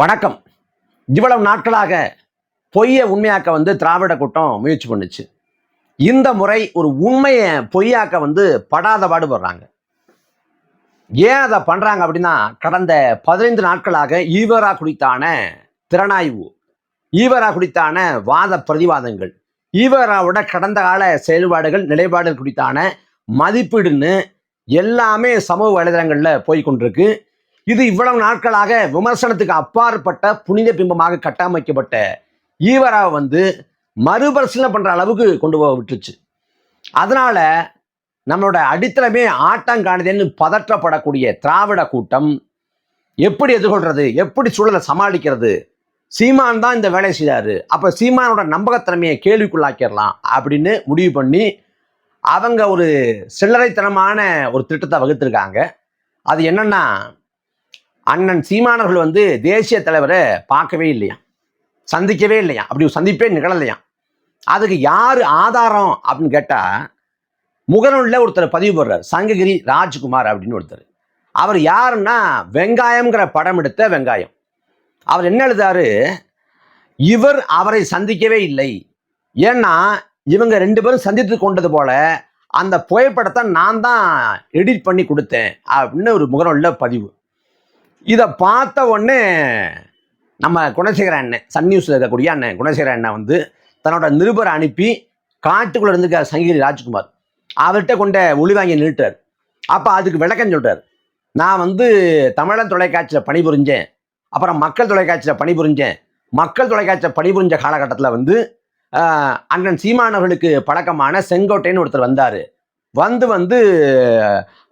வணக்கம். இவ்வளவு நாட்களாக பொய்யை உண்மையாக்க வந்து திராவிட கூட்டம் முயற்சி பண்ணுச்சு. இந்த முறை ஒரு உண்மையை பொய்யாக்க வந்து படாத பாடுபடுறாங்க ஏன் அதை பண்றாங்க அப்படின்னா கடந்த பதினைந்து நாட்களாக ஈவரா குறித்தான திறனாய்வு ஈவரா குறித்தான வாத பிரதிவாதங்கள் ஈவராவோட கடந்த கால செயல்பாடுகள் நிலைப்பாடுகள் குறித்தான மதிப்பீடுன்னு எல்லாமே சமூக வலைதளங்களில் போய் கொண்டிருக்கு. இது இவ்வளவு நாட்களாக விமர்சனத்துக்கு அப்பாற்பட்ட புனித பிம்பமாக கட்டமைக்கப்பட்ட ஈவரா வந்து மறுபரிசீலனை பண்ற அளவுக்கு கொண்டு போக விட்டுச்சு அதனால நம்மளோட அடித்தளமே ஆட்டம் காணுதேன்னு பதற்றப்படக்கூடிய திராவிட கூட்டம் எப்படி எதிர்கொள்றது எப்படி சூழலை சமாளிக்கிறது சீமான் தான் இந்த வேலையை செய்தாரு அப்ப சீமானோட நம்பகத்தன்மையை கேள்விக்குள்ளாக்கிடலாம் அப்படின்னு முடிவு பண்ணி அவங்க ஒரு சில்லறைத்தனமான ஒரு திட்டத்தை வகுத்திருக்காங்க. அது என்னன்னா அண்ணன் சீமானவர்கள் வந்து தேசிய தலைவரை பார்க்கவே இல்லையா சந்திக்கவே இல்லையா அப்படி சந்திப்பே நிகழலையா அதுக்கு யார் ஆதாரம் அப்படின்னு கேட்டால் முகநூலில் ஒருத்தர் பதிவு போடுறார். சங்ககிரி ராஜ்குமார் அப்படின்னு ஒருத்தர். அவர் யாருன்னா வெங்காயம்ங்கிற படம் எடுத்த வெங்காயம். அவர் என்ன எழுதாரு இவர் அவரை சந்திக்கவே இல்லை. ஏன்னா இவங்க ரெண்டு பேரும் சந்தித்து கொண்டது போல அந்த புகைப்படத்தை நான் தான் எடிட் பண்ணி கொடுத்தேன் அப்படின்னு ஒரு முகநூலில் பதிவு. இதை பார்த்த உடனே நம்ம குணசேகர அண்ணன் சன் நியூஸில் இருக்கக்கூடிய அண்ணன் குணசேகர அண்ணன் வந்து தன்னோட நிருபரை அனுப்பி காட்டுக்குள்ளே இருந்துக்க சங்ககிரி ராஜ்குமார் அவர்கிட்ட கொண்ட ஒளி வாங்கி நின்றுட்டார் அப்போ அதுக்கு விளக்கம் சொல்கிறார் நான் வந்து தமிழன் தொலைக்காட்சியில் பணிபுரிஞ்சேன் அப்புறம் மக்கள் தொலைக்காட்சியில் பணிபுரிஞ்சேன். மக்கள் தொலைக்காட்சியில் பணிபுரிஞ்ச காலகட்டத்தில் வந்து அண்ணன் சீமானவர்களுக்கு பழக்கமான செங்கோட்டைன்னு ஒருத்தர் வந்தார். வந்து வந்து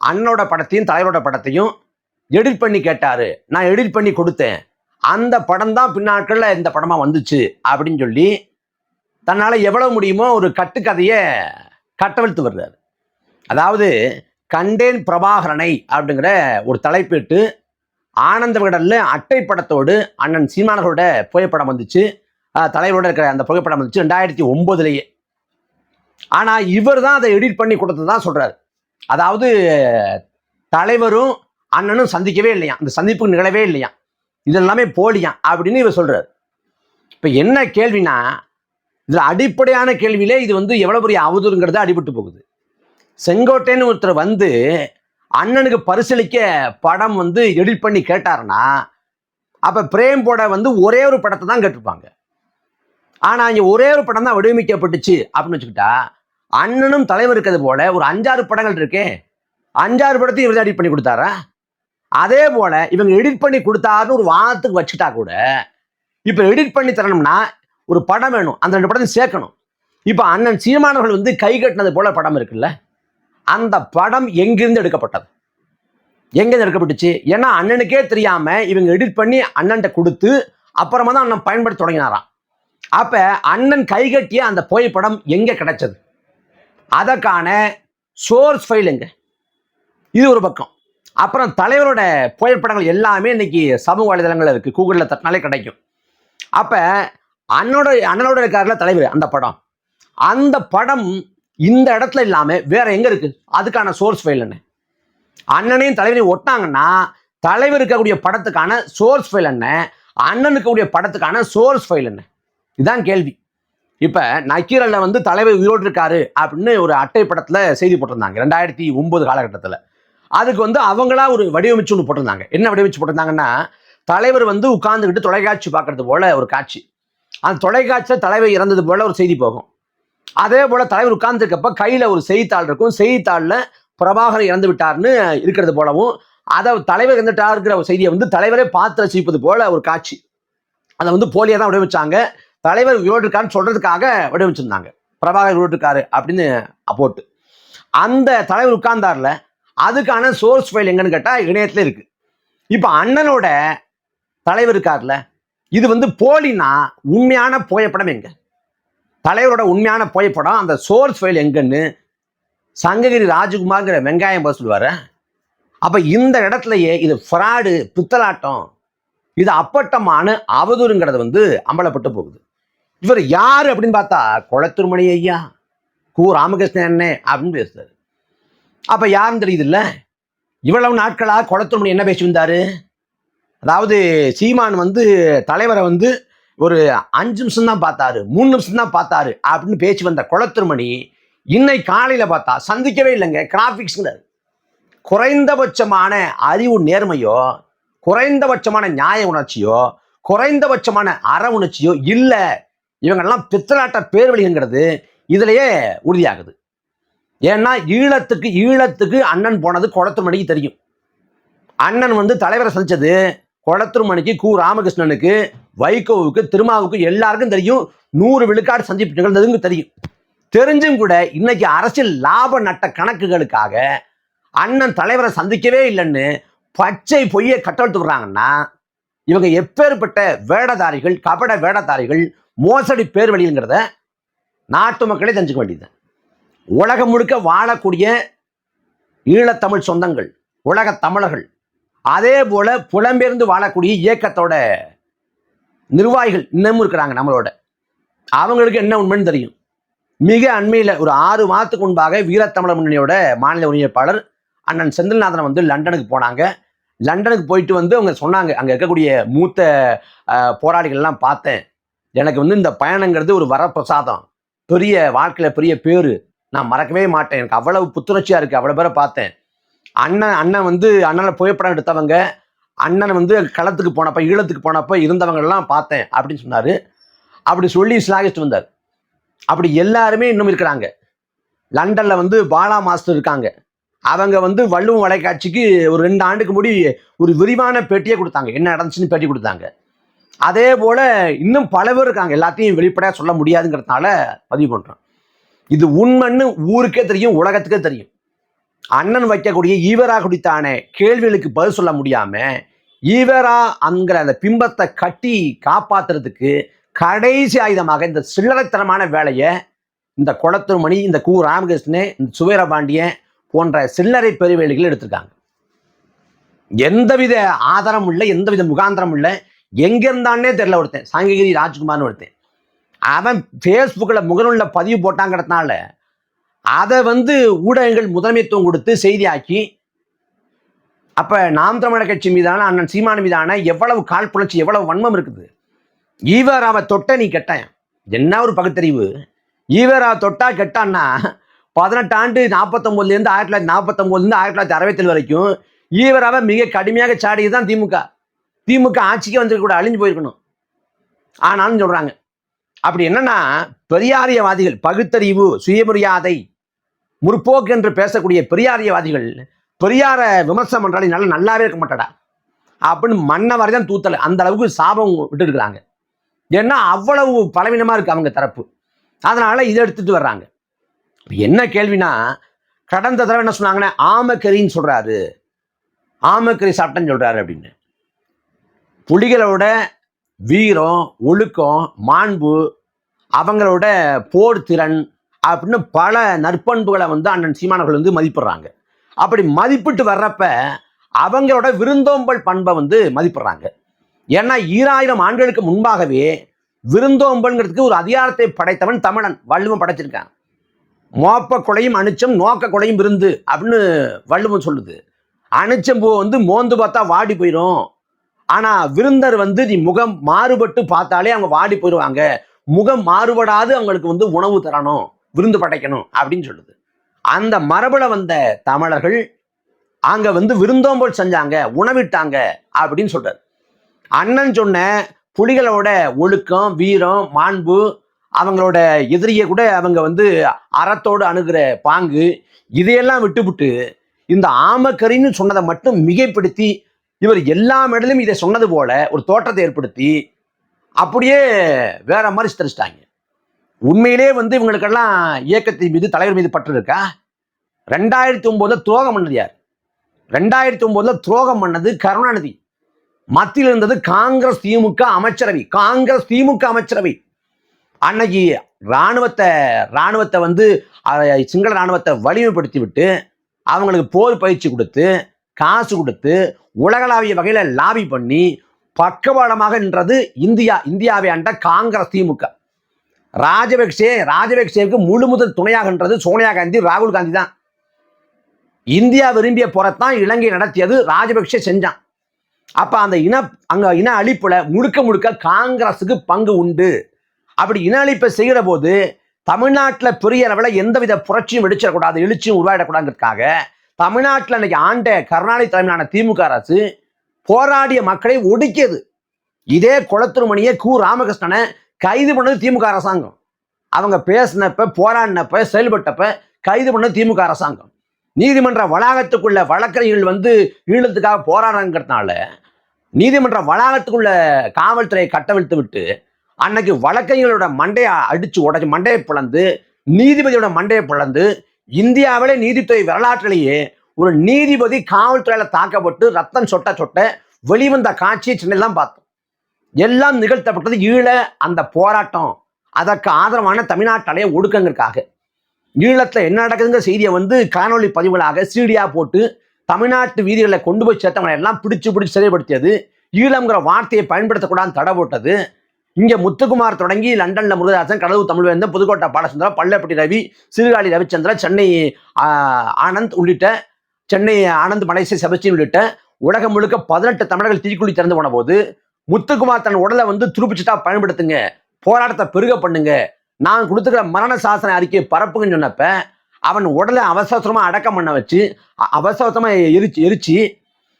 அண்ணனோட படத்தையும் தலைவரோட படத்தையும் எடிட் பண்ணி கேட்டாரு. நான் எடிட் பண்ணி கொடுத்தேன். அந்த படம் தான் பின்னாட்களில் இந்த படமா வந்துச்சு அப்படின்னு சொல்லி தன்னால் எவ்வளவு முடியுமோ ஒரு கட்டுக்கதையை கட்டவிழ்த்து வர்றாரு அதாவது கண்டேன் பிரபாகரனை அப்படிங்கிற ஒரு தலைப்பிட்டு ஆனந்த விகடல்ல அட்டை படத்தோடு அண்ணன் சீமானர்களோட புகைப்படம் வந்துச்சு. தலைவரோட இருக்கிற அந்த புகைப்படம் வந்துச்சு ரெண்டாயிரத்தி ஒன்பதுலேயே. ஆனால் இவர் தான் அதை எடிட் பண்ணி கொடுத்தது தான் சொல்றாரு. அதாவது தலைவரும் அண்ணனும் சந்திக்கவே இல்லையா அந்த சந்திப்பு நிகழவே இல்லையா இதெல்லாமே போலியா அப்படின்னு இவர் சொல்றாரு. இப்போ என்ன கேள்வினா இதில் அடிப்படையான கேள்வியிலே இது வந்து எவ்வளோ பெரிய அவதூறுங்கிறது அடிபட்டு போகுது. செங்கோட்டைன்னு ஒருத்தர் வந்து அண்ணனுக்கு பரிசீலிக்க படம் வந்து எடிட் பண்ணி கேட்டாருன்னா அப்போ பிரேம் போட வந்து ஒரே ஒரு படத்தை தான் கேட்டிருப்பாங்க. ஆனால் இங்கே ஒரே ஒரு படம் தான் வடிவமைக்கப்பட்டுச்சு அப்படின்னு வச்சுக்கிட்டா அண்ணனும் தலைவர் இருக்கிறது போல ஒரு அஞ்சாறு படங்கள் இருக்கே. அஞ்சாறு படத்தையும் இவர் எடிட் பண்ணி கொடுத்தாரா? அதே போல இவங்க எடிட் பண்ணி கொடுத்தாருன்னு ஒரு வாரத்துக்கு வச்சுட்டா கூட இப்போ எடிட் பண்ணி தரணும்னா ஒரு படம் வேணும். அந்த ரெண்டு படத்தையும் சேர்க்கணும். இப்போ அண்ணன் சீமானவர்கள் வந்து கை கட்டினது போல படம் இருக்குல்ல அந்த படம் எங்கிருந்து எடுக்கப்பட்டது? எங்கிருந்து எடுக்கப்பட்டுச்சு? ஏன்னா அண்ணனுக்கே தெரியாம இவங்க எடிட் பண்ணி அண்ணன்ட்ட கொடுத்து அப்புறமா தான் அண்ணன் பயன்படுத்த தொடங்கினாராம். அப்ப அண்ணன் கைகட்டிய அந்த புகைப்படம் எங்க கிடைச்சது? அதற்கான சோர்ஸ் ஃபைல் எங்க? இது ஒரு பக்கம். அப்புறம் தலைவரோட புகைப்படங்கள் எல்லாமே இன்னைக்கு சமூக வலைதளங்களில் இருக்கு. கூகுளில் தட்டினாலே கிடைக்கும். அப்போ அண்ணனோட அண்ணனோட இருக்கார்ல தலைவர் அந்த படம். அந்த படம் இந்த இடத்துல இல்லாமல் வேற எங்கே இருக்குது அதுக்கான சோர்ஸ் ஃபைல் என்ன? அண்ணனையும் தலைவரையும் ஒட்டாங்கன்னா தலைவர் இருக்கக்கூடிய படத்துக்கான சோர்ஸ் ஃபைல் என்ன? அண்ணனுக்கு இருக்கக்கூடிய படத்துக்கான சோர்ஸ் ஃபைல் என்ன? இதுதான் கேள்வி. இப்போ நக்கீரலில் வந்து தலைவர் உயிரோடு இருக்காரு அப்படின்னு ஒரு அட்டை படத்தில் செய்தி போட்டிருந்தாங்க. ரெண்டாயிரத்தி ஒன்பது காலகட்டத்தில். அதுக்கு வந்து அவங்களா ஒரு வடிவமைச்சு ஒன்று போட்டிருந்தாங்க. என்ன வடிவமைச்சு போட்டிருந்தாங்கன்னா தலைவர் வந்து உட்கார்ந்துக்கிட்டு தொலைக்காட்சி பார்க்கறது போல ஒரு காட்சி. அந்த தொலைக்காட்சியில் தலைவர் இறந்தது போல ஒரு செய்தி போகும். அதே போல தலைவர் உட்கார்ந்துருக்கப்ப கையில் ஒரு செய்தித்தாள் இருக்கும். செய்தித்தாளில் பிரபாகரன் இறந்து விட்டார்னு இருக்கிறது போலவும் அதை தலைவர் இறந்துட்டாருங்கிற ஒரு செய்தியை வந்து தலைவரே பார்த்து ரசிப்பது போல ஒரு காட்சி. அதை வந்து போலியாக தான் வடிவமைச்சாங்க. தலைவர் உயிரோடு இருக்காருன்னு சொல்றதுக்காக வடிவமைச்சிருந்தாங்க. பிரபாகர் உயிரோடு இருக்காரு அப்படின்னு போட்டு அந்த தலைவர் உட்கார்ந்தார்ல அதுக்கான சோர்ஸ் ஃபைல் எங்கன்னு கேட்டால் இணையத்தில் இருக்கு. இப்போ அண்ணனோட தலைவர் இருக்கார்ல இது வந்து போலினா உண்மையான புகைப்படம் எங்க? தலைவரோட உண்மையான புகைப்படம் அந்த சோர்ஸ் ஃபைல் எங்கன்னு சங்ககிரி ராஜகுமார்ங்கிற வெங்காயம் போய் சொல்லுவார். அப்ப இந்த இடத்துலயே இது ஃப்ராடு பித்தலாட்டம் இது அப்பட்டமான அவதூறுங்கிறது வந்து அம்பலப்பட்டு போகுது. இவர் யார் அப்படின்னு பார்த்தா குளத்துருமணி ஐயா கு. ராமகிருஷ்ணன் அண்ணே அப்படின்னு பேசுறாரு. அப்ப யாருன்னு தெரியுது இல்ல இவ்வளவு நாட்களா குளத்தூர்மணி என்ன பேசி வந்தாரு அதாவது சீமான் வந்து தலைவரை வந்து ஒரு அஞ்சு நிமிஷம் தான் பார்த்தாரு மூணு நிமிஷம் தான் பார்த்தாரு அப்படின்னு பேச்சு வந்த குளத்திருமணி இன்னைக்கு காலையில பார்த்தா சந்திக்கவே இல்லைங்க கிராஃபிக்ஸ்ங்கிறார் குறைந்தபட்சமான அறிவு நேர்மையோ குறைந்தபட்சமான நியாய உணர்ச்சியோ குறைந்தபட்சமான அற உணர்ச்சியோ இல்லை. இவங்கெல்லாம் பித்தலாட்ட பேர் வழிங்கிறது இதுலயே உறுதியாகுது. ஏன்னா ஈழத்துக்கு ஈழத்துக்கு அண்ணன் போனது குளத்துமணிக்கு தெரியும். அண்ணன் வந்து தலைவரை சந்திச்சது குளத்துமணிக்கு கு. ராமகிருஷ்ணனுக்கு வைகோவுக்கு திருமாவுக்கு எல்லாருக்கும் தெரியும். நூறு விழுக்காடு சந்திப்பு நிகழ்ந்ததுங்க தெரியும். தெரிஞ்சும் கூட இன்னைக்கு அரசியல் லாப நட்ட கணக்குகளுக்காக அண்ணன் தலைவரை சந்திக்கவே இல்லைன்னு பச்சை பொய்யை கட்டெழுத்து விடுறாங்கன்னா இவங்க எப்பேற்பட்ட வேடதாரிகள் கபட வேடதாரிகள் மோசடி பேர் வழிங்கிறத நாட்டு மக்களே தெரிஞ்சுக்க வேண்டியது உலகம் முழுக்க வாழக்கூடிய ஈழத்தமிழ் சொந்தங்கள் உலக தமிழர்கள். அதே போல புலம்பெயர்ந்து வாழக்கூடிய இயக்கத்தோட நிர்வாகிகள் இன்னமும் இருக்கிறாங்க நம்மளோட. அவங்களுக்கு என்ன உண்மைன்னு தெரியும். மிக அண்மையில் ஒரு ஆறு மாதத்துக்கு முன்பாக வீரத்தமிழர் முன்னணியோட மாநில ஒருங்கிணைப்பாளர் அண்ணன் செந்தில்நாதன் வந்து லண்டனுக்கு போனாங்க. லண்டனுக்கு போயிட்டு வந்து அவங்க சொன்னாங்க அங்கே இருக்கக்கூடிய மூத்த போராளிகள்லாம் பார்த்தேன். எனக்கு வந்து இந்த பயணங்கிறது ஒரு வரப்பிரசாதம். பெரிய வாழ்க்கையில் பெரிய பேர். நான் மறக்கவே மாட்டேன். எனக்கு அவ்வளவு புத்துணர்ச்சியாக இருக்குது அவ்வளோ பேரை பார்த்தேன். அண்ணன் அண்ணன் வந்து அண்ணனை புகைப்படம் எடுத்தவங்க அண்ணன் வந்து களத்துக்கு போனப்ப ஈழத்துக்கு போனப்ப இருந்தவங்க எல்லாம் பார்த்தேன் அப்படின்னு சொன்னார். அப்படி சொல்லி ஸ்லாகிஸ்ட் வந்தார். அப்படி எல்லாருமே இன்னும் இருக்கிறாங்க. லண்டனில் வந்து பாலா மாஸ்டர் இருக்காங்க. அவங்க வந்து வள்ளுவம் வலைக்காட்சிக்கு ஒரு ரெண்டு ஆண்டுக்கு முடி ஒரு விரிவான பேட்டியே கொடுத்தாங்க. என்ன நடந்துச்சுன்னு பேட்டி கொடுத்தாங்க. அதே போல் இன்னும் பல பேர் இருக்காங்க. எல்லாத்தையும் வெளிப்படையாக சொல்ல முடியாதுங்கிறதுனால பதிவு பண்ணுறோம் இது உண்மைன்னு ஊருக்கே தெரியும் உலகத்துக்கே தெரியும். அண்ணன் வைக்கக்கூடிய ஈவரா குடித்தான கேள்விகளுக்கு பதில் சொல்ல முடியாம ஈவரா அங்கிற அந்த பிம்பத்தை கட்டி காப்பாத்துறதுக்கு கடைசி ஆயுதமாக இந்த சில்லறைத்தனமான வேலையை இந்த குளத்துருமணி இந்த கு ராமகிருஷ்ணன் இந்த சுவீரபாண்டியன் போன்ற சில்லறை பெருவேலிகள் எடுத்திருக்காங்க. எந்தவித ஆதாரம் இல்லை எந்தவித முகாந்திரம் இல்லை. எங்க இருந்தானே தெரியல ஒருத்தன் சாங்ககிரி ராஜ்குமார்னு ஒருத்தன். அவன் ஃபேஸ்புக்கில் முகநூலில் பதிவு போட்டாங்கிறதுனால அதை வந்து ஊடகங்கள் முதன்மைத்துவம் கொடுத்து செய்தியாக்கி அப்போ நாம் தமிழர் கட்சி மீதான அண்ணன் சீமான மீதான எவ்வளவு கால் புணர்ச்சி எவ்வளவு வன்மம் இருக்குது. ஈவராவை தொட்ட நீ கெட்டேன் என்ன ஒரு பகுத்தறிவு? ஈவரா தொட்டா கெட்டான்னா பதினெட்டு ஆண்டு நாற்பத்தொம்போதுலேருந்து ஆயிரத்தி தொள்ளாயிரத்தி நாற்பத்தொம்போதுலேருந்து ஆயிரத்தி தொள்ளாயிரத்தி அறுபத்தேழு வரைக்கும் ஈவராவை மிக கடுமையாக சாடியது தான் திமுக. திமுக ஆட்சிக்கு வந்துருக்க கூட அழிஞ்சு போயிருக்கணும். ஆனாலும் சொல்கிறாங்க அப்படி என்னன்னா பெரியாரியவாதிகள் பகுத்தறிவு சுயமரியாதை முற்போக்கு என்று பேசக்கூடிய பெரியாரியவாதிகள் பெரியார விமர்சனம் பண்றாலும் நல்லா நல்லாவே இருக்க மாட்டாடா. அப்படின்னு மண்ணை வரை தான் தூத்தலை. அந்த அளவுக்கு சாபம் விட்டுருக்குறாங்க ஏன்னா அவ்வளவு பலவீனமா இருக்கு அவங்க தரப்பு. அதனால இதை எடுத்துட்டு வர்றாங்க. என்ன கேள்வினா கடந்த தடவை என்ன சொன்னாங்கன்னா ஆமக்கரின்னு சொல்றாரு. ஆமக்கரி சாப்பிட்டேன்னு சொல்றாரு அப்படின்னு. புலிகளோட வீரம் ஒழுக்கம் மாண்பு அவங்களோட போர் திறன் அப்படின்னு பல நற்பண்புகளை வந்து அண்ணன் சீமானவர்கள் வந்து மதிப்பிடுறாங்க. அப்படி மதிப்பிட்டு வர்றப்ப அவங்களோட விருந்தோம்பல் பண்பை வந்து மதிப்பிடுறாங்க. ஏன்னா ஈராயிரம் ஆண்டுகளுக்கு முன்பாகவே விருந்தோம்பல்ங்கிறதுக்கு ஒரு அதிகாரத்தை படைத்தவன் தமிழன் வள்ளுவம் படைச்சிருக்கான். மோப்ப கொலையும் அணிச்சம் நோக்க கொலையும் விருந்து அப்படின்னு வள்ளுவம் சொல்லுது. அணிச்சம் பூ வந்து மோந்து பார்த்தா வாடி போயிடும். ஆனா விருந்தர் வந்து நீ முகம் மாறுபட்டு பார்த்தாலே அவங்க வாடி போயிடுவாங்க. முகம் மாறுபடாது அவங்களுக்கு வந்து உணவு தரணும் விருந்து படைக்கணும் அப்படின்னு சொல்லுது. அந்த மரபுல வந்த தமிழர்கள் அங்க வந்து விருந்தோம்பல் செஞ்சாங்க உணவிட்டாங்க அப்படின்னு சொல்றாரு. அண்ணன் சொன்ன புலிகளோட ஒழுக்கம் வீரம் மாண்பு அவங்களோட எதிரியை கூட அவங்க வந்து அறத்தோடு அணுகிற பாங்கு இதையெல்லாம் விட்டுவிட்டு இந்த ஆமக்கரின்னு சொன்னதை மட்டும் மிகைப்படுத்தி இவர் எல்லா இடத்துலையும் இதை சொன்னது போல ஒரு தோற்றத்தை ஏற்படுத்தி அப்படியே வேற மாதிரி சித்தரிச்சிட்டாங்க. உண்மையிலே வந்து இவங்களுக்கெல்லாம் இயக்கத்தின் மீது தலைவர் மீது பற்று இருக்கா ரெண்டாயிரத்தி ஒன்பதுல துரோகம் பண்ணது யார்? ரெண்டாயிரத்தி ஒன்பதுல துரோகம் பண்ணது கருணாநிதி. மத்தியில் இருந்தது காங்கிரஸ் திமுக அமைச்சரவை. காங்கிரஸ் திமுக அமைச்சரவை. அன்னைக்கு ராணுவத்தை ராணுவத்தை வந்து சிங்கள ராணுவத்தை வலிமைப்படுத்தி விட்டு அவங்களுக்கு போர் பயிற்சி கொடுத்து காசு கொடுத்து உலகளாவிய வகையில லாபி பண்ணி பக்கபலமாக நின்றது இந்தியா இந்தியாவை ஆண்ட காங்கிரஸ் திமுக. ராஜபக்சே ராஜபக்சேவுக்கு முழு முதல் துணையாகின்றது சோனியா காந்தி ராகுல் காந்தி தான். இந்தியா விரும்பிய புறத்தான் இலங்கை நடத்தியது ராஜபக்சே செஞ்சான். அப்ப அந்த இன அங்க இன அழிப்புல முழுக்க முழுக்க காங்கிரஸுக்கு பங்கு உண்டு. அப்படி இன அழிப்பை செய்கிற போது தமிழ்நாட்டில் பெரிய அளவில் எந்தவித புரட்சியும் வெடிச்சிடக்கூடாது எழுச்சியும் உருவாயிடக்கூடாதுங்கிறதுக்காக தமிழ்நாட்டில் இன்னைக்கு ஆண்ட கருணாநிதி தலைமையிலான திமுக அரசு போராடிய மக்களை ஒடுக்கியது. இதே குளத்துருமணியை கு. ராமகிருஷ்ணனை கைது பண்ணது திமுக அரசாங்கம். அவங்க பேசினப்ப போராடினப்ப செயல்பட்டப்ப கைது பண்ணது திமுக அரசாங்கம். நீதிமன்ற வளாகத்துக்குள்ள வழக்கறிஞர்கள் வந்து ஈழத்துக்காக போராடுறங்கிறதுனால நீதிமன்ற வளாகத்துக்குள்ள காவல்துறையை கட்டவிழ்த்து விட்டு அன்னைக்கு வழக்கறிஞர்களோட மண்டையை அடிச்சு உடச்சி மண்டையை பிளந்து நீதிபதியோட மண்டையை பிளந்து இந்தியாவிலே நீதித்துறை வரலாற்றிலேயே ஒரு நீதிபதி காவல்துறையில தாக்கப்பட்டு ரத்தம் சொட்ட சொட்ட வெளிவந்த காட்சியை சென்னையில் பார்த்தோம். எல்லாம் நிகழ்த்தப்பட்டது ஈழ அந்த போராட்டம். அதற்கு ஆதரவான தமிழ்நாட்டாலே ஒடுக்கங்கிறதுக்காக ஈழத்தில் என்ன நடக்குதுங்கிற செய்தியை வந்து காணொளி பதிவுகளாக சீடியா போட்டு தமிழ்நாட்டு வீதிகளை கொண்டு போய் சேர்த்தவங்களை எல்லாம் பிடிச்சு பிடிச்சு சிறைப்படுத்தியது. ஈழம்ங்கிற வார்த்தையை பயன்படுத்தக்கூடாதுன்னு தடை போட்டது. இங்கே முத்துக்குமார் தொடங்கி லண்டனில் முருகதாசன் கடலூர் தமிழ்வேந்தன் புதுக்கோட்டை பாலசுந்தரம் பள்ளப்பட்டி ரவி சிறுகாளி ரவிச்சந்திரா சென்னை ஆனந்த் உள்ளிட்ட சென்னை ஆனந்த் மலேசிய செபஸ்டின் உள்ளிட்ட உலகம் முழுக்க பதினெட்டு தமிழர்கள் தீக்குழி திறந்து போன போது முத்துக்குமார் தன் உடலை வந்து துருப்பிச்சுட்டா பயன்படுத்துங்க போராட்டத்தை பெருக பண்ணுங்க நான் கொடுத்துக்கிற மரண சாசன அறிக்கையை பரப்புங்கன்னு சொன்னப்ப அவன் உடலை அவசரமாக அடக்கம் பண்ண வச்சு அவசரமாக எரிச்சு எரிச்சு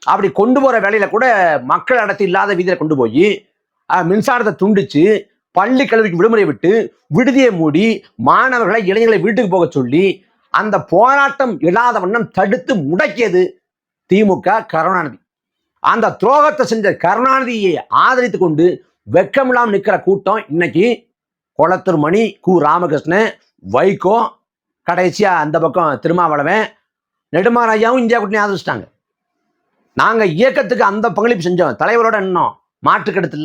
அப்படி கொண்டு போகிற வேலையில் கூட மக்கள் அடர்த்தி இல்லாத வீதியில் கொண்டு போய் மின்சாரத்தை துண்டிச்சு பள்ளி கல்விக்கு விடுமுறை விட்டு விடுதியை மூடி மாணவர்களை இளைஞர்களை வீட்டுக்கு போக சொல்லி அந்த போராட்டம் இல்லாத வண்ணம் தடுத்து முடக்கியது திமுக கருணாநிதி. அந்த துரோகத்தை செஞ்ச கருணாநிதியை ஆதரித்து கொண்டு வெக்கமில்லாமல் நிற்கிற கூட்டம் இன்னைக்கு குளத்தூர் மணி கு. ராமகிருஷ்ணன் வைகோ கடைசியா அந்த பக்கம் திருமாவளவன் நெடுமாராஜாவும் ஐயாவும் இந்தியா கூட்டணி ஆதரிச்சிட்டாங்க. நாங்க இயக்கத்துக்கு அந்த பங்களிப்பு செஞ்சோம். தலைவரோட இன்னும் மாற்றுக்கடுத்து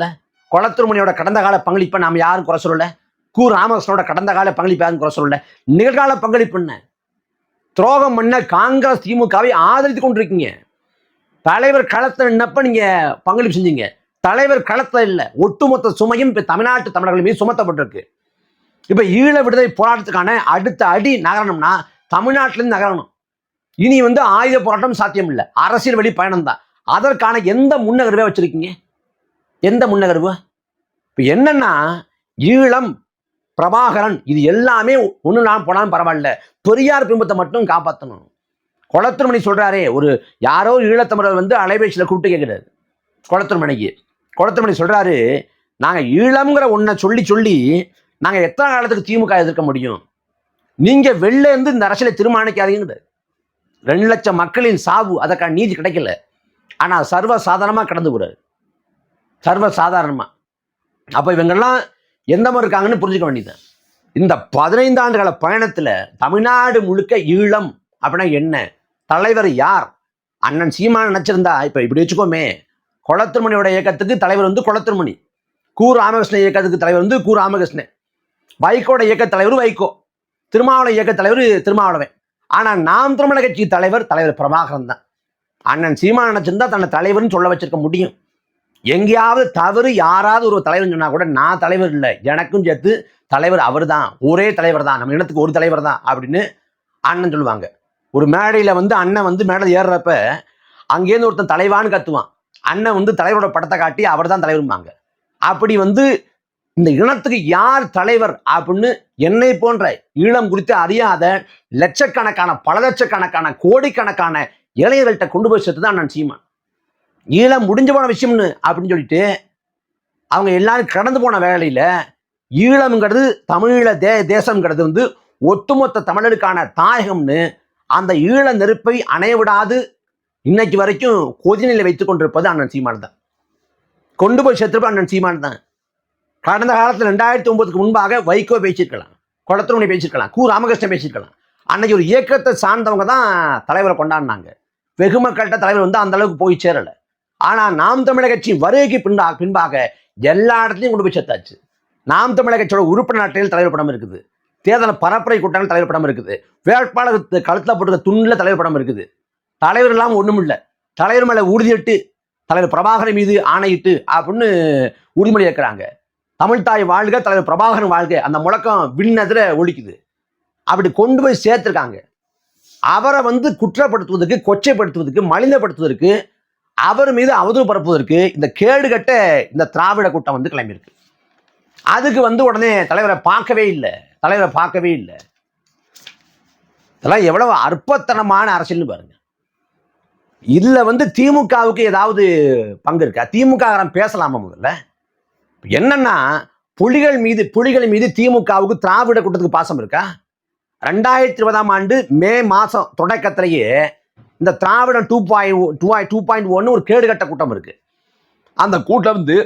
இல்லை கடந்த கால பங்களிப்பை நாம் யாரும் குறை சொல்லல. கு. ராமகிருஷ்ணனோட கடந்த கால பங்களிப்பு யாரும் குறை சொல்லல. நிகழ்கால பங்களிப்பு என்ன? துரோகம் பண்ண காங்கிரஸ் திமுகவை ஆதரித்து கொண்டிருக்கீங்க. தலைவர் களத்தில் நின்னப்ப நீங்க பங்களிப்பு செஞ்சீங்க. தலைவர் களத்தில் இல்லை ஒட்டுமொத்த சுமையும் இப்ப தமிழ்நாட்டு தமிழர்கள் மீது சுமத்தப்பட்டிருக்கு. இப்ப ஈழ விடுதலை போராட்டத்துக்கான அடுத்த அடி நகரணும்னா தமிழ்நாட்டிலிருந்து நகரணும். இனி வந்து ஆயுத போராட்டம் சாத்தியம் இல்லை அரசியல் வழி பயணம் தான் அதற்கான எந்த முன்னகர்வே வச்சிருக்கீங்க? எந்த முன்னகர்வு? இப்போ என்னன்னா ஈழம் பிரபாகரன் இது எல்லாமே ஒன்று நான் போனாலும் பரவாயில்ல. பெரியார் பிம்பத்தை மட்டும் காப்பாற்றணும் குளத்திருமணி சொல்கிறாரே ஒரு யாரோ ஈழத்தமிழர் வந்து அலைபேசியில் கூப்பிட்டு கேட்குறாரு குளத்திருமணிக்கு. குளத்திருமணி சொல்கிறாரு நாங்கள் ஈழம்ங்கிற ஒன்றை சொல்லி சொல்லி நாங்கள் எத்தனை காலத்துக்கு திமுக எதிர்க்க முடியும்? நீங்கள் வெளில இருந்து இந்த அரசியலை தீர்மானிக்காதீங்கிறது ரெண்டு லட்சம் மக்களின் சாவு அதற்கான நீதி கிடைக்கல. ஆனால் சர்வ சாதாரணமாக கடந்து போகிறாரு சர்வ சாதாரணமாக அப்போ இவங்கெல்லாம் எந்த மாதிரி இருக்காங்கன்னு புரிஞ்சுக்க வேண்டியது. இந்த பதினைந்து ஆண்டுகால பயணத்தில் தமிழ்நாடு முழுக்க ஈழம் அப்படின்னா என்ன? தலைவர் யார்? அண்ணன் சீமான நினச்சிருந்தா இப்ப இப்படி வச்சுக்கோமே குளத்திருமணியோட இயக்கத்துக்கு தலைவர் வந்து குளத்திருமணி கு ராமகிருஷ்ணன் இயக்கத்துக்கு தலைவர் வந்து கு ராமகிருஷ்ணன். வைகோட இயக்க தலைவர் வைகோ. திருமாவளவன் இயக்க தலைவர் திருமாவளவன். ஆனால் நாம் திருமண கட்சி தலைவர் தலைவர் பிரபாகரன் தான். அண்ணன் சீமான நினச்சிருந்தா தன்னை தலைவர்னு சொல்ல வச்சிருக்க முடியும். எங்கேயாவது தவறு யாராவது ஒரு தலைவர் சொன்னா கூட நான் தலைவர் இல்லை. எனக்கும் சேர்த்து தலைவர் அவர் தான் ஒரே தலைவர் தான் நம்ம இனத்துக்கு ஒரு தலைவர் தான் அப்படின்னு அண்ணன் சொல்லுவாங்க. ஒரு மேடையில வந்து அண்ணன் வந்து மேடையில் ஏறுறப்ப அங்கேருந்து ஒருத்தன் தலைவான்னு கத்துவான். அண்ணன் வந்து தலைவரோட படத்தை காட்டி அவர் தான் தலைவரும்பாங்க. அப்படி வந்து இந்த இனத்துக்கு யார் தலைவர் அப்படின்னு என்னை போன்ற ஈழம் குறித்து அறியாத லட்சக்கணக்கான பல லட்சக்கணக்கான கோடிக்கணக்கான இளைஞர்கள்ட்ட கொண்டு போய் சேர்த்து தான் அண்ணன் சீமான். ஈழம் முடிஞ்சு போன விஷயம்னு அப்படின்னு சொல்லிட்டு அவங்க எல்லாரும் கடந்து போன வேலையில ஈழம்ங்கிறது தமிழீழ தே தேசம்ங்கிறது வந்து ஒட்டுமொத்த தமிழருக்கான தாயகம்னு அந்த ஈழ நெருப்பை அணைய விடாது இன்னைக்கு வரைக்கும் கொதிநிலை வைத்துக் கொண்டிருப்பது அண்ணன் சீமான் தான். கொண்டு போய் செத்துருப்ப அண்ணன் சீமான் தான். கடந்த காலத்தில் ரெண்டாயிரத்தி ஒன்பதுக்கு முன்பாக வைகோ பேசியிருக்கலாம் குளத்துமணி பேசியிருக்கலாம் கு ராமகிருஷ்ணன் பேசியிருக்கலாம். அன்னைக்கு ஒரு இயக்கத்தை சார்ந்தவங்க தான் தலைவரை கொண்டாடினாங்க. வெகு மக்கள்கிட்ட தலைவர் வந்து அந்த அளவுக்கு போய் சேரலை. ஆனால் நாம் தமிழக கட்சி வருகைக்கு பின்பா பின்பாக எல்லா இடத்துலையும் கொண்டு போய் சேர்த்தாச்சு. நாம் தமிழக கட்சியோட உறுப்பினர் அட்டையில் தலைவர் படம் இருக்குது. தேர்தல் பரப்புரை கூட்டங்கள் தலைவர் படம் இருக்குது. வேட்பாளர் கழுத்தில் போட்டுக்க துண்ணில் தலைவர் படம் இருக்குது. தலைவர் இல்லாமல் ஒன்றும் இல்லை. தலைவர் மேலே உறுதியிட்டு தலைவர் பிரபாகரன் மீது ஆணையிட்டு அப்படின்னு உறுதிமொழி ஏற்கிறாங்க. தமிழ்தாய் வாழ்க தலைவர் பிரபாகரன் வாழ்க. அந்த முழக்கம் விண்ணதில் ஒழிக்குது. அப்படி கொண்டு போய் சேர்த்துருக்காங்க. அவரை வந்து குற்றப்படுத்துவதற்கு கொச்சைப்படுத்துவதற்கு மலிந்தப்படுத்துவதற்கு அவர் மீது அவதூறு பரப்புவதற்கு இந்த கேடுகட்ட இந்த திராவிட கூட்டம் வந்து கிளம்பியிருக்கு. அதுக்கு வந்து உடனே தலைவரை பார்க்கவே இல்லை. தலைவரை பார்க்கவே இல்லை. இதெல்லாம் எவ்வளவு அற்பத்தனமான அரசியல்னு பாருங்க. இதில் வந்து திமுகவுக்கு ஏதாவது பங்கு இருக்கா? திமுக பேசலாமா முதல்ல? என்னன்னா புலிகள் மீது புலிகள் மீது திமுகவுக்கு திராவிட கூட்டத்துக்கு பாசம் இருக்கா? ரெண்டாயிரத்தி இருபதாம் ஆண்டு மே மாதம் தொடக்கத்திலேயே இந்த திராவிடம் two point two two point ஒன்னு ஒரு கேடுகட்ட கூட்டம் இருக்கு. அந்த கூட்டம் வந்து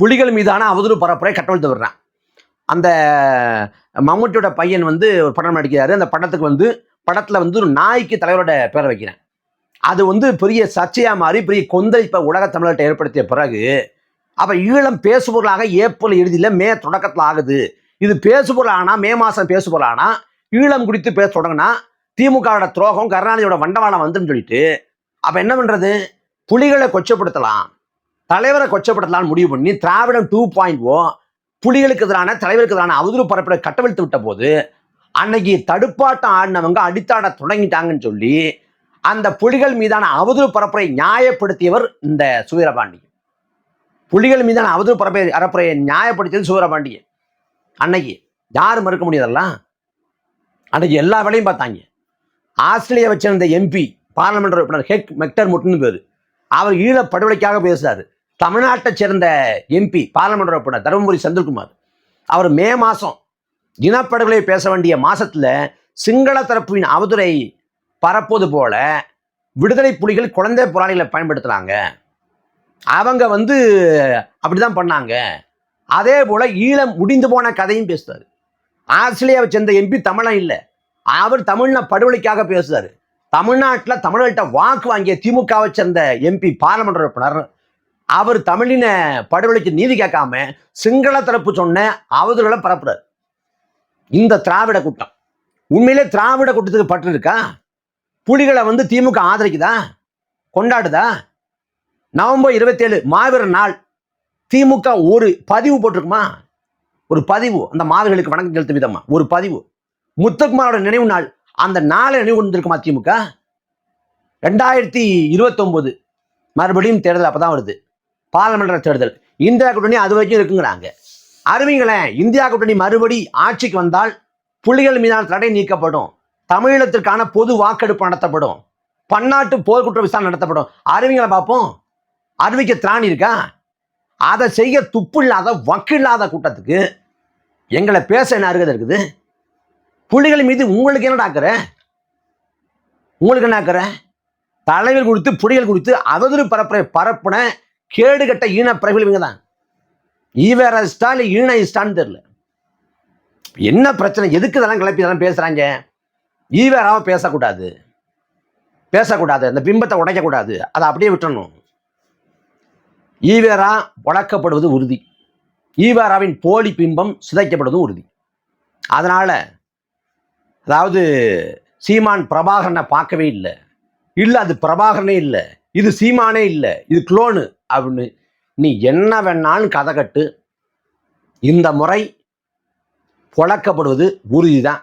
புலிகள் மீதான அவதூறு பரப்புரை கட்டவிழ்த்து விடுறான். அந்த மம்முட்டியோட பையன் வந்து ஒரு படம் நடிக்கிறாரு. அந்த படத்துக்கு வந்து படத்தில் வந்து ஒரு நாய்க்கு தலைவரோட பேரை வைக்கிறேன். அது வந்து பெரிய சர்ச்சையாக மாறி பெரிய கொந்தளிப்பை உலக தமிழர்கிட்ட ஏற்படுத்திய பிறகு அப்போ ஈழம் பேசுபொருளாக ஏப்ரல் இறுதியில் மே தொடக்கத்தில் ஆகுது. இது பேசுபொருள் ஆனால் மே மாதம் பேசுபொருள் ஆனால் ஈழம் குறித்து பேச தொடங்கினா திமுகவோட துரோகம் கருணாநிதியோட வண்டவாளம் வந்துன்னு சொல்லிட்டு அப்ப என்ன பண்றது? புலிகளை கொச்சப்படுத்தலாம். தலைவரை கொச்சப்படுத்தலாம்னு முடிவு பண்ணி திராவிடம் டூ பாயிண்ட் ஓ புலிகளுக்கு எதிரான தலைவருக்கு எதிரான அவதூறு பரப்பிட கட்டவிழ்த்து விட்ட போது அன்னைக்கு தடுப்பாட்டம் ஆடினவங்க அடித்தாட தொடங்கிட்டாங்கன்னு சொல்லி அந்த புலிகள் மீதான அவதூறு பரப்புரை நியாயப்படுத்தியவர் இந்த சுவீரபாண்டியன். புலிகள் மீதான அவதூறு பரப்பை பரப்புரையை நியாயப்படுத்தியது சுவீரபாண்டியன். அன்னைக்கு யாரும் மறுக்க முடியாதல்ல அன்னைக்கு எல்லா வேலையும் பார்த்தாங்க. ஆஸ்திரேலியா வச்சிருந்த எம்பி பார்லமெண்ட் உறுப்பினர் ஹெக் மெக்டர் முட்டுன்னு பேர். அவர் ஈழ படுகொலைக்காக பேசுறாரு. தமிழ்நாட்டை சேர்ந்த எம்பி பார்லமெண்ட் உறுப்பினர் தருமபுரி செந்தில்குமார். அவர் மே மாதம் இனப்படுகொலை பேச வேண்டிய மாதத்தில் சிங்கள தரப்பின் அவதுரை பரப்புவது போல விடுதலை புலிகள் குழந்தை புராணிகளை பயன்படுத்துகிறாங்க அவங்க வந்து அப்படிதான் பண்ணாங்க. அதே போல ஈழம் முடிந்து போன கதையும் பேசுறாரு. ஆஸ்திரேலியாவை சேர்ந்த எம்பி தமிழன் இல்லை. அவர் தமிழ்ல படுகொலைக்காக பேசுறாரு. தமிழ்நாட்டில் தமிழர்கிட்ட வாக்கு வாங்கிய திமுகவை சேர்ந்த எம்பி பாராளுமன்ற உறுப்பினர் அவர் தமிழின படுகொலைக்கு நீதி கேட்காம சிங்கள தரப்பு சொன்ன அவதூறுகளை பரப்புறாரு. இந்த திராவிட கூட்டம். உண்மையிலே திராவிட கூட்டத்துக்கு பற்று இருக்கா புலிகளை வந்து திமுக ஆதரிக்குதா? கொண்டாடுதா? நவம்பர் இருபத்தேழு மாவீரர் நாள். திமுக ஒரு பதிவு போட்டிருக்குமா? ஒரு பதிவு. அந்த மாவீரர்களுக்கு வணக்கம் செலுத்தும் விதமா? ஒரு பதிவு. முத்துக்குமாரோட நினைவு நாள். அந்த நாளை நினைவு கொண்டிருக்குமா திமுக? ரெண்டாயிரத்தி இருபத்தொம்போது. மறுபடியும் தேர்தல் அப்பதான் வருது. பாராளுமன்ற தேர்தல். இந்தியா கூட்டணி அது வரைக்கும் இருக்குங்கிறாங்க. அறிவிங்களேன் இந்தியா கூட்டணி மறுபடி ஆட்சிக்கு வந்தால் புலிகள் மீதான தடை நீக்கப்படும். தமிழீழத்திற்கான பொது வாக்கெடுப்பு நடத்தப்படும். பன்னாட்டு போர்க்குற்ற விசாரணை நடத்தப்படும். அறிவிங்களை பார்ப்போம் அறிவிக்க திராணி இருக்கா? அதை செய்ய துப்பு இல்லாத வக்கு இல்லாத கூட்டத்துக்கு எங்களை பேச என்ன அருகதை இருக்குது? புலிகள் மீது உங்களுக்கு என்னடா டாக்குற உங்களுக்கு என்ன ஆக்குற? தலைவர் கொடுத்து புலிகள் கொடுத்து அவதூறு பரப்புரை பரப்புன கேடுகட்ட ஈன பிரபல இவங்க தான். ஈவேர இஷ்டா ஈன இஸ்டான்னு தெரியல. என்ன பிரச்சனை? எதுக்கு இதெல்லாம் கிளப்பி இதெல்லாம் பேசுறாங்க? ஈவேராவை பேசக்கூடாது. பேசக்கூடாது. அந்த பிம்பத்தை உடைக்கக்கூடாது. அதை அப்படியே விட்டுறணும். ஈவேரா உடக்கப்படுவது உறுதி. ஈவேராவின் போலி பிம்பம் சிதைக்கப்படுவதும் உறுதி. அதனால அதாவது சீமான் பிரபாகரனை பார்க்கவே இல்லை. இல்லை அது பிரபாகரனே இல்லை. இது சீமானே இல்லை. இது குளோனு அப்படின்னு நீ என்ன வேணாலும் கதை கட்டு. இந்த முறை புழக்கப்படுவது உறுதிதான்.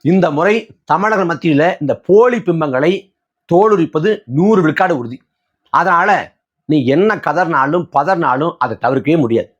இந்த முறை தமிழர்கள் மத்தியில் இந்த போலி பிம்பங்களை தோலுரிப்பது நூறு விழுக்காடு உறுதி. அதனால் நீ என்ன கதர்னாலும் பதர்னாலும் அதை தவிர்க்கவே முடியாது.